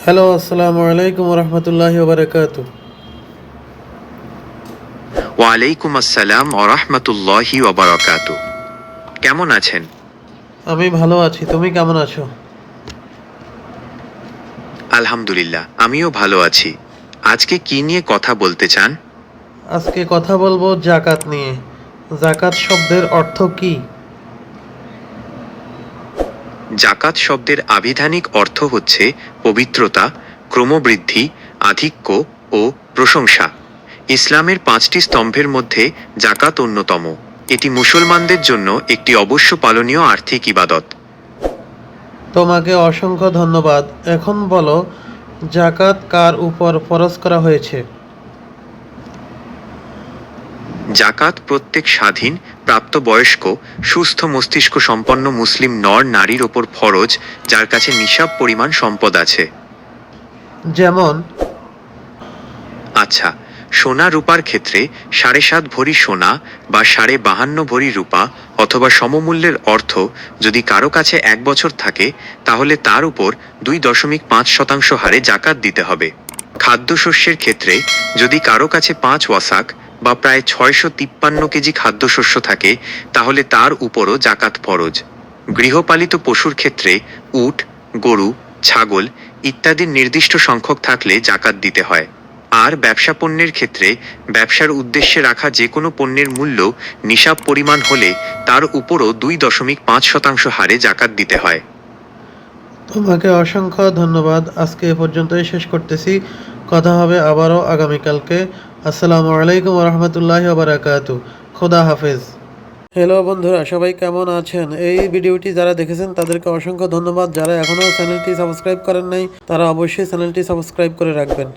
Hello আসসালামু আলাইকুম রহমতুল্লাহি ওবরাকাত ওয়ালাইকুম আসসালাম ওরহমতুল্লাহি ওবরাকাত কেমন আছেন আমি ভালো আছি তুমি কেমন আছো আলহামদুলিল্লাহ আমিও ভালো আছি আজকে কি নিয়ে কথা বলতে চান আজকে কথা বলব জাকাত নিয়ে জাকাত শব্দের অর্থ কি জাকাত শব্দের আবিধানিক অর্থ হচ্ছে পবিত্রতা, ক্রমবৃদ্ধি, আধিক্য ও প্রশংসা। ইসলামের পাঁচটি স্তম্ভের মধ্যে জাকাত অন্যতম। এটি মুসলমানদের জন্য একটি অবশ্য পালনীয় আর্থিক ইবাদত। তোমাকে অসংখ্য ধন্যবাদ। এখন বলো, জাকাত কার উপর ফরজ করা হয়েছে? জাকাত প্রত্যেক স্বাধীন প্রাপ্তবয়স্ক সুস্থ মস্তিষ্ক সম্পন্ন মুসলিম নর নারীর ওপর ফরজ যার কাছে নিসাব পরিমাণ সম্পদ আছে। যেমন আচ্ছা সোনা রূপার ক্ষেত্রে সাড়ে সাত ভরি সোনা বা সাড়ে বাহান্ন ভরি রূপা অথবা সমমূল্যের অর্থ যদি কারও কাছে এক বছর থাকে তাহলে তার উপর দুই দশমিক পাঁচ শতাংশ হারে জাকাত দিতে হবে। খাদ্যশস্যের ক্ষেত্রে যদি কারও কাছে পাঁচ ওয়াসাক বা প্রায় ছয়শো তিপ্পান্ন কেজি খাদ্যশস্য থাকে, তাহলে তার উপরও জাকাত ফরজ। গৃহপালিত পশুর ক্ষেত্রে উট, গরু, ছাগল ইত্যাদির নির্দিষ্ট সংখ্যক থাকলে জাকাত দিতে হয়। আর ব্যবসা পণ্যের ক্ষেত্রে ব্যবসার উদ্দেশ্যে রাখা যে কোনো পণ্যের মূল্য নিসাব পরিমাণ হলে তার উপরও দুই দশমিক পাঁচ শতাংশ হারে জাকাত দিতে হয়। তোমাকে অসংখ্য ধন্যবাদ। আজকে এ পর্যন্তই শেষ করতেছি। কথা হবে আবারও আগামীকালকে। আসসালামু আলাইকুম রহমতুল্লাহ বারাকাত। খোদা হাফেজ। হ্যালো বন্ধুরা, সবাই কেমন আছেন? এই ভিডিওটি যারা দেখেছেন, তাদেরকে অসংখ্য ধন্যবাদ। যারা এখনও চ্যানেলটি সাবস্ক্রাইব করেন নাই, তারা অবশ্যই চ্যানেলটি সাবস্ক্রাইব করে রাখবেন।